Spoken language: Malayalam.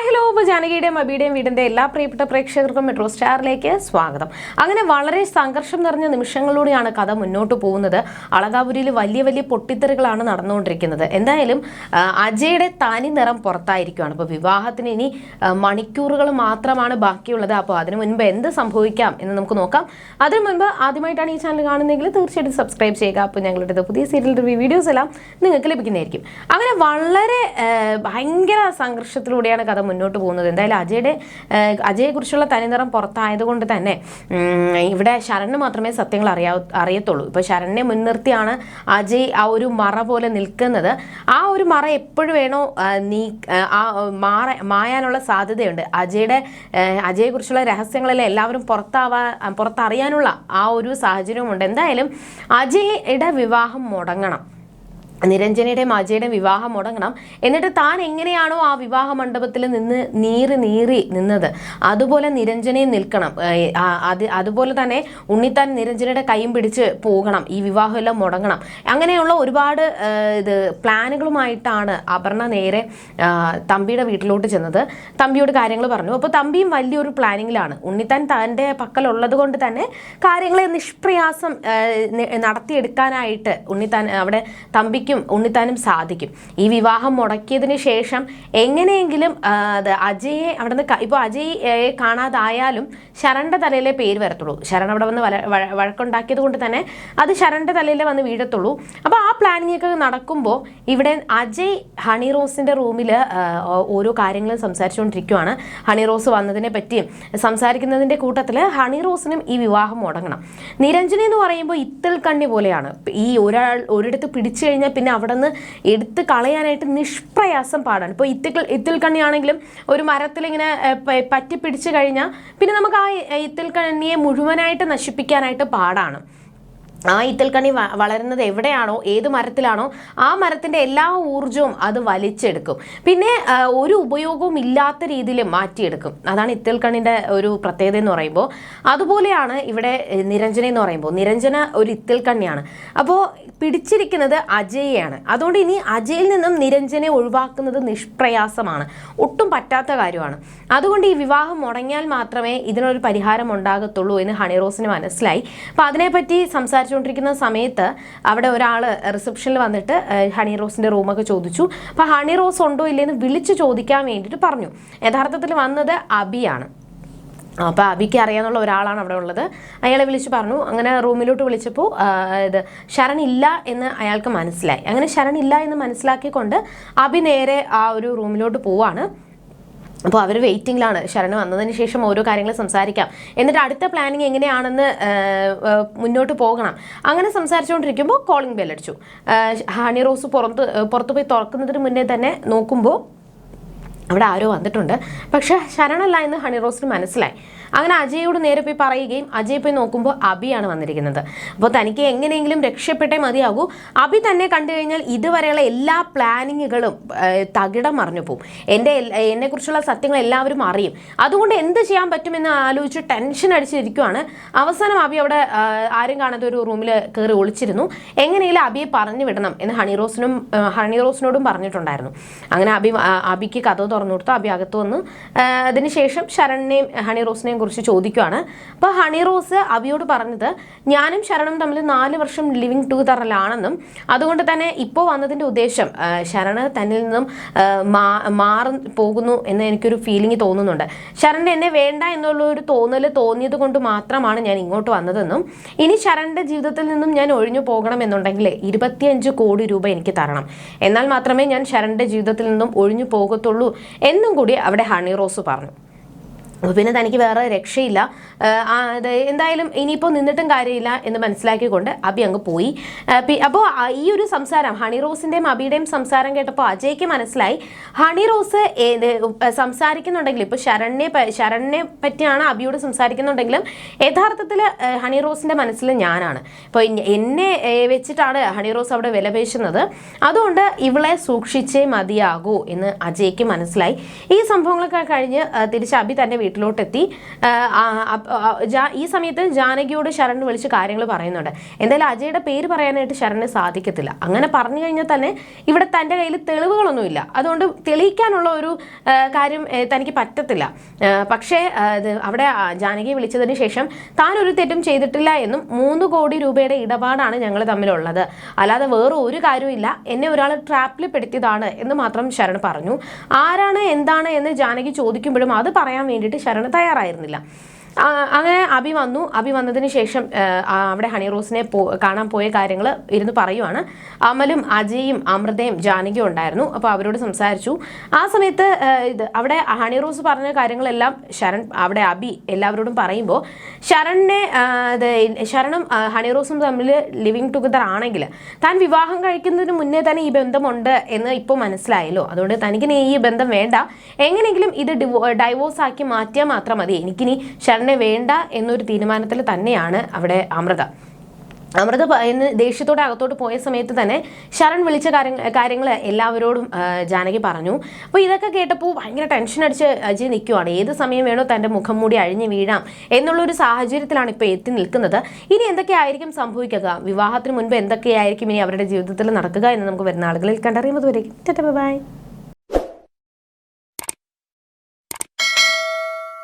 ഹായ് ഹലോ ഇപ്പോൾ ജാനകിയുടെയും അബിയുടെയും വീടിന്റെ എല്ലാ പ്രിയപ്പെട്ട പ്രേക്ഷകർക്കും മെട്രോ സ്റ്റാറിലേക്ക് സ്വാഗതം. അങ്ങനെ വളരെ സംഘർഷം നിറഞ്ഞ നിമിഷങ്ങളിലൂടെയാണ് കഥ മുന്നോട്ട് പോകുന്നത്. അളകാപുരിയിൽ വലിയ വലിയ പൊട്ടിത്തെറികളാണ് നടന്നുകൊണ്ടിരിക്കുന്നത്. എന്തായാലും അജയുടെ തനി നിറം പുറത്തായിരിക്കുകയാണ് അപ്പോൾ വിവാഹത്തിന് ഇനി മണിക്കൂറുകൾ മാത്രമാണ് ബാക്കിയുള്ളത്. അപ്പോൾ അതിനു മുൻപ് എന്ത് സംഭവിക്കാം എന്ന് നമുക്ക് നോക്കാം. അതിനു മുൻപ് ആദ്യമായിട്ടാണ് ഈ ചാനൽ കാണുന്നതെങ്കിൽ തീർച്ചയായിട്ടും സബ്സ്ക്രൈബ് ചെയ്യുക. അപ്പോൾ ഞങ്ങളുടെ പുതിയ സീരിയൽ റിവ്യൂ വീഡിയോസ് എല്ലാം നിങ്ങൾക്ക് ലഭിക്കുന്നതായിരിക്കും. അങ്ങനെ വളരെ ഭയങ്കര സംഘർഷത്തിലൂടെയാണ് കഥ മുന്നോട്ട് പോകുന്നത്. എന്തായാലും അജയുടെ അജയെക്കുറിച്ചുള്ള തനിനിറം പുറത്തായതുകൊണ്ട് തന്നെ ഇവിടെ ശരണ് മാത്രമേ സത്യങ്ങൾ അറിയാ അറിയത്തുള്ളൂ. ഇപ്പോൾ ശരണിനെ മുൻനിർത്തിയാണ് അജയ് ആ ഒരു മറ പോലെ നിൽക്കുന്നത്. ആ ഒരു മറ എപ്പോഴും വേണോ നീ ആ മാറ മായാനുള്ള സാധ്യതയുണ്ട്. അജയുടെ അജയെക്കുറിച്ചുള്ള രഹസ്യങ്ങളെല്ലാം എല്ലാവരും പുറത്താവാ പുറത്തറിയാനുള്ള ആ ഒരു സാഹചര്യമുണ്ട് എന്തായാലും അജയുടെ വിവാഹം മുടങ്ങണം. നിരഞ്ജനയുടെയും അജയുടെ വിവാഹം മുടങ്ങണം. എന്നിട്ട് താൻ എങ്ങനെയാണോ ആ വിവാഹ മണ്ഡപത്തിൽ നിന്ന് നീറി നീറി നിന്നത്. അതുപോലെ നിരഞ്ജനയും നിൽക്കണം. അത് അതുപോലെ തന്നെ ഉണ്ണിത്താൻ നിരഞ്ജനയുടെ കൈയും പിടിച്ച് പോകണം. ഈ വിവാഹമെല്ലാം മുടങ്ങണം. അങ്ങനെയുള്ള ഒരുപാട് ഇത് പ്ലാനുകളുമായിട്ടാണ് അപർണ നേരെ തമ്പിയുടെ വീട്ടിലോട്ട് ചെന്നത്. തമ്പിയോട് കാര്യങ്ങൾ പറഞ്ഞു. അപ്പോൾ തമ്പിയും വലിയൊരു പ്ലാനിങ്ങിലാണ്. ഉണ്ണിത്താൻ തന്റെ പക്കലുള്ളത് കൊണ്ട് തന്നെ കാര്യങ്ങളെ നിഷ്പ്രയാസം നടത്തിയെടുക്കാനായിട്ട് ഉണ്ണിത്താൻ അവിടെ തമ്പിക്കും ഉണ്ണിത്താനും സാധിക്കും. ഈ വിവാഹം മുടക്കിയതിന് ശേഷം എങ്ങനെയെങ്കിലും അത് അജയെ അവിടെ നിന്ന് ഇപ്പോൾ അജയ് കാണാതായാലും ശരണിന്റെ തലയിലെ പേര് വരത്തുള്ളൂ. ശരൺ അവിടെ വന്ന് വഴക്കുണ്ടാക്കിയത് കൊണ്ട് തന്നെ അത് ശരണിന്റെ തലയിലെ വന്ന് വീഴത്തുള്ളൂ. അപ്പോൾ ആ പ്ലാനിങ് ഒക്കെ നടക്കുമ്പോൾ ഇവിടെ അജയ് ഹണി റോസിന്റെ റൂമിൽ ഓരോ കാര്യങ്ങളും സംസാരിച്ചുകൊണ്ടിരിക്കുവാണ്. ഹണി റോസ് വന്നതിനെ പറ്റിയും സംസാരിക്കുന്നതിന്റെ കൂട്ടത്തിൽ ഹണി റോസിനും ഈ വിവാഹം മുടങ്ങണം. നിരഞ്ജന എന്ന് പറയുമ്പോൾ ഇത്തൽ കണ്ണി പോലെയാണ്. ഈ ഒരാൾ ഒരിടത്ത് പിടിച്ചു കഴിഞ്ഞാൽ പിന്നെ അവിടെ നിന്ന് എടുത്ത് കളയാനായിട്ട് നിഷ്പ്രയാസം പാടാണ്. ഇപ്പോൾ ഇത്തിക്കൾ ഇത്തിൽ കണ്ണിയാണെങ്കിലും ഒരു മരത്തിലിങ്ങനെ പറ്റി പിടിച്ചു കഴിഞ്ഞാൽ പിന്നെ നമുക്ക് ആ ഇത്തിൽ കണ്ണിയെ മുഴുവനായിട്ട് നശിപ്പിക്കാനായിട്ട് പാടാണ്. ആ ഇത്തൽക്കണി വളരുന്നത് എവിടെയാണോ ഏത് മരത്തിലാണോ ആ മരത്തിന്റെ എല്ലാ ഊർജവും അത് വലിച്ചെടുക്കും. പിന്നെ ഒരു ഉപയോഗവും ഇല്ലാത്ത രീതിയിൽ മാറ്റിയെടുക്കും. അതാണ് ഇത്തൽക്കണ്ണിന്റെ ഒരു പ്രത്യേകത എന്ന് പറയുമ്പോൾ. അതുപോലെയാണ് ഇവിടെ നിരഞ്ജന എന്ന് പറയുമ്പോൾ. നിരഞ്ജന ഒരു ഇത്തൽക്കണ്ണിയാണ്. അപ്പോൾ പിടിച്ചിരിക്കുന്നത് അജയെയാണ്. അതുകൊണ്ട് ഇനി അജയിൽ നിന്നും നിരഞ്ജനെ ഒഴിവാക്കുന്നത് നിഷ്പ്രയാസമാണ്. ഒട്ടും പറ്റാത്ത കാര്യമാണ്. അതുകൊണ്ട് ഈ വിവാഹം മുടങ്ങിയാൽ മാത്രമേ ഇതിനൊരു പരിഹാരം ഉണ്ടാകത്തുള്ളൂ എന്ന് ഹണിറോസിന് മനസ്സിലായി. അപ്പോൾ അതിനെപ്പറ്റി സംസാരിച്ചുകൊണ്ടിരിക്കുന്ന സമയത്ത് അവിടെ ഒരാൾ റിസപ്ഷനിൽ വന്നിട്ട് ഹണി റോസിന്റെ റൂമൊക്കെ ചോദിച്ചു. അപ്പോൾ ഹണി റോസ് ഉണ്ടോ ഇല്ലേന്ന് വിളിച്ച് ചോദിക്കാൻ വേണ്ടിയിട്ട് പറഞ്ഞു. യഥാർത്ഥത്തിൽ വന്നത് അബിയാണ്. അപ്പോൾ അബിക്ക് അറിയാന്നുള്ള ഒരാളാണ് അവിടെ ഉള്ളത്. അയാളെ വിളിച്ച് പറഞ്ഞു. അങ്ങനെ റൂമിലോട്ട് വിളിച്ചപ്പോൾ ഇത് ശരൺ ഇല്ല എന്ന് അയാൾക്ക് മനസ്സിലായി. അങ്ങനെ ശരൺ ഇല്ല എന്ന് മനസ്സിലാക്കിക്കൊണ്ട് അബി നേരെ ആ ഒരു റൂമിലോട്ട് പോവാണ്. അപ്പോൾ അവർ വെയിറ്റിംഗിലാണ്. ശരണ വന്നതിന് ശേഷം ഓരോ കാര്യങ്ങൾ സംസാരിക്കാം. എന്നിട്ട് അടുത്ത പ്ലാനിങ് എങ്ങനെയാണെന്ന് മുന്നോട്ട് പോകണം. അങ്ങനെ സംസാരിച്ചുകൊണ്ടിരിക്കുമ്പോൾ കോളിംഗ് ബെൽ ഹണി റോസ് പുറത്ത് പുറത്ത് പോയി തുറക്കുന്നതിന് മുന്നേ തന്നെ നോക്കുമ്പോൾ അവിടെ ആരോ വന്നിട്ടുണ്ട്. പക്ഷെ ശരണല്ല എന്ന് ഹണി റോസിന് മനസ്സിലായി. അങ്ങനെ അജയോട് നേരെ പോയി പറയുകയും അജയ് പോയി നോക്കുമ്പോൾ അബിയാണ് വന്നിരിക്കുന്നത്. അപ്പോൾ തനിക്ക് എങ്ങനെയെങ്കിലും രക്ഷപ്പെട്ടേ മതിയാകൂ. അബി തന്നെ കണ്ടു കഴിഞ്ഞാൽ ഇതുവരെയുള്ള എല്ലാ പ്ലാനിങ്ങുകളും തകിടം മറിഞ്ഞു പോകും എന്റെ എന്നെക്കുറിച്ചുള്ള സത്യങ്ങൾ എല്ലാവരും അറിയും. അതുകൊണ്ട് എന്ത് ചെയ്യാൻ പറ്റുമെന്ന് ആലോചിച്ച് ടെൻഷൻ അടിച്ചിരിക്കുവാണ്. അവസാനം അബി അവിടെ ആരും കാണാത്ത ഒരു റൂമിൽ കയറി ഒളിച്ചിരുന്നു. എങ്ങനെയെങ്കിലും അബിയെ പറഞ്ഞു വിടണം എന്ന് ഹണി റോസിനും ഹണി റോസിനോടും പറഞ്ഞിട്ടുണ്ടായിരുന്നു. അങ്ങനെ അബി അബിക്ക് കഥ തുറന്നു കൊടുത്തു അകത്ത് വന്ന്. അതിനുശേഷം ശരണിനെയും ഹണി റോസിനെയും കുറിച്ച് ചോദിക്കുവാണ്. അപ്പോൾ ഹണി റോസ് അവിയോട് പറഞ്ഞത് ഞാനും ശരണും തമ്മിൽ നാല് വർഷം ലിവിങ് ടുഗദറിലാണെന്നും അതുകൊണ്ട് തന്നെ ഇപ്പോൾ വന്നതിന്റെ ഉദ്ദേശം ശരണ് തന്നിൽ നിന്നും മാറി പോകുന്നു എന്ന് എനിക്കൊരു ഫീലിംഗ് തോന്നുന്നുണ്ട്. ശരണിന് എന്നെ വേണ്ട എന്നുള്ള ഒരു തോന്നൽ തോന്നിയത് കൊണ്ട് മാത്രമാണ് ഞാൻ ഇങ്ങോട്ട് വന്നതെന്നും ഇനി ശരണിന്റെ ജീവിതത്തിൽ നിന്നും ഞാൻ ഒഴിഞ്ഞു പോകണം എന്നുണ്ടെങ്കിൽ ഇരുപത്തിയഞ്ച് കോടി രൂപ എനിക്ക് തരണം. എന്നാൽ മാത്രമേ ഞാൻ ശരണിന്റെ ജീവിതത്തിൽ നിന്നും ഒഴിഞ്ഞു പോകത്തുള്ളൂ എന്നും കൂടി അവിടെ ഹണി റോസ് പറഞ്ഞു. അപ്പോൾ പിന്നെ തനിക്ക് വേറെ രക്ഷയില്ല. എന്തായാലും ഇനിയിപ്പോൾ നിന്നിട്ടും കാര്യമില്ല എന്ന് മനസ്സിലാക്കിക്കൊണ്ട് അബി അങ്ങ് പോയി. അപ്പോൾ ഈ ഒരു സംസാരം ഹണി റോസിന്റെയും അബിയുടെയും സംസാരം കേട്ടപ്പോൾ അജയ്ക്ക് മനസ്സിലായി. ഹണി റോസ് സംസാരിക്കുന്നുണ്ടെങ്കിൽ ഇപ്പോൾ ശരണിനെ ശരണിനെ പറ്റിയാണ് അബിയോട് സംസാരിക്കുന്നുണ്ടെങ്കിലും യഥാർത്ഥത്തിൽ ഹണി റോസിന്റെ മനസ്സിൽ ഞാനാണ്. ഇപ്പോൾ എന്നെ വെച്ചിട്ടാണ് ഹണി റോസ് അവിടെ വിലപേശുന്നത് അതുകൊണ്ട് ഇവളെ സൂക്ഷിച്ചേ മതിയാകൂ എന്ന് അജയ്ക്ക് മനസ്സിലായി. ഈ സംഭവങ്ങളൊക്കെ കഴിഞ്ഞ് തിരിച്ച് അബി വീട്ടിൽ വീട്ടിലോട്ടെത്തി. ഈ സമയത്ത് ജാനകിയോട് ശരൺ വിളിച്ച് കാര്യങ്ങൾ പറയുന്നുണ്ട്. എന്തായാലും അജയുടെ പേര് പറയാനായിട്ട് ശരണിന് സാധിക്കത്തില്ല. അങ്ങനെ പറഞ്ഞു കഴിഞ്ഞാൽ തന്നെ ഇവിടെ തന്റെ കയ്യിൽ തെളിവുകളൊന്നുമില്ല. അതുകൊണ്ട് തെളിയിക്കാനുള്ള ഒരു കാര്യം തനിക്ക് പറ്റത്തില്ല. പക്ഷേ അവിടെ ജാനകിയെ വിളിച്ചതിന് ശേഷം താൻ ഒരു തെറ്റും ചെയ്തിട്ടില്ല എന്നും മൂന്ന് കോടി രൂപയുടെ ഇടപാടാണ് ഞങ്ങൾ തമ്മിലുള്ളത്. അല്ലാതെ വേറെ ഒരു കാര്യമില്ല എന്നെ ഒരാൾ ട്രാപ്പിൽ പെടുത്തിയതാണ് എന്ന് മാത്രം ശരൺ പറഞ്ഞു. ആരാണ് എന്താണ് എന്ന് ജാനകി ചോദിക്കുമ്പോഴും അത് പറയാൻ വേണ്ടിയിട്ട് ശരൺ തയ്യാറായിരുന്നില്ല. അങ്ങനെ അഭി വന്നു. അഭി വന്നതിന് ശേഷം അവിടെ ഹണി റോസിനെ കാണാൻ പോയ കാര്യങ്ങൾ ഇരുന്ന് പറയുവാണ്. അമലും അജയും അമൃതയും ജാനകിയും ഉണ്ടായിരുന്നു. അപ്പോൾ അവരോട് സംസാരിച്ചു. ആ സമയത്ത് ഇത് അവിടെ ഹണി റോസ് പറഞ്ഞ കാര്യങ്ങളെല്ലാം ശരൺ അവിടെ അബി എല്ലാവരോടും പറയുമ്പോൾ ശരണിനെ ഇത് ശരണും ഹണി റോസും തമ്മിൽ ലിവിങ് ടുഗദർ ആണെങ്കിൽ താൻ വിവാഹം കഴിക്കുന്നതിന് മുന്നേ തന്നെ ഈ ബന്ധമുണ്ട് എന്ന് ഇപ്പോൾ മനസ്സിലായല്ലോ. അതുകൊണ്ട് തനിക്കിനി ഈ ബന്ധം വേണ്ട. എങ്ങനെയെങ്കിലും ഇത് ഡിവോ ഡൈവോഴ്സ് ആക്കി മാറ്റിയാൽ മാത്രം മതി. എനിക്കിനി ശരണിനെ വേണ്ട എന്നൊരു തീരുമാനത്തിൽ തന്നെയാണ് അവിടെ അമൃത. അമൃത എന്ന് ദേഷ്യത്തോടെ അകത്തോട്ട് പോയ സമയത്ത് തന്നെ ശരൺ വിളിച്ച കാര്യങ്ങൾ കാര്യങ്ങൾ എല്ലാവരോടും ജാനകി പറഞ്ഞു. അപ്പോൾ ഇതൊക്കെ കേട്ടപ്പോൾ ഭയങ്കര ടെൻഷൻ അടിച്ച് അജി നിൽക്കുവാണ് ഏത് സമയം വേണോ തന്റെ മുഖം മൂടി അഴിഞ്ഞു വീഴാം എന്നുള്ളൊരു സാഹചര്യത്തിലാണ് ഇപ്പോൾ എത്തി നിൽക്കുന്നത്. ഇനി എന്തൊക്കെയായിരിക്കും സംഭവിക്കുക? വിവാഹത്തിന് മുൻപ് എന്തൊക്കെയായിരിക്കും ഇനി അവരുടെ ജീവിതത്തിൽ നടക്കുക എന്ന് നമുക്ക് വരുന്ന ആളുകളിൽ കണ്ടറിയുമ്പോൾ ബൈ.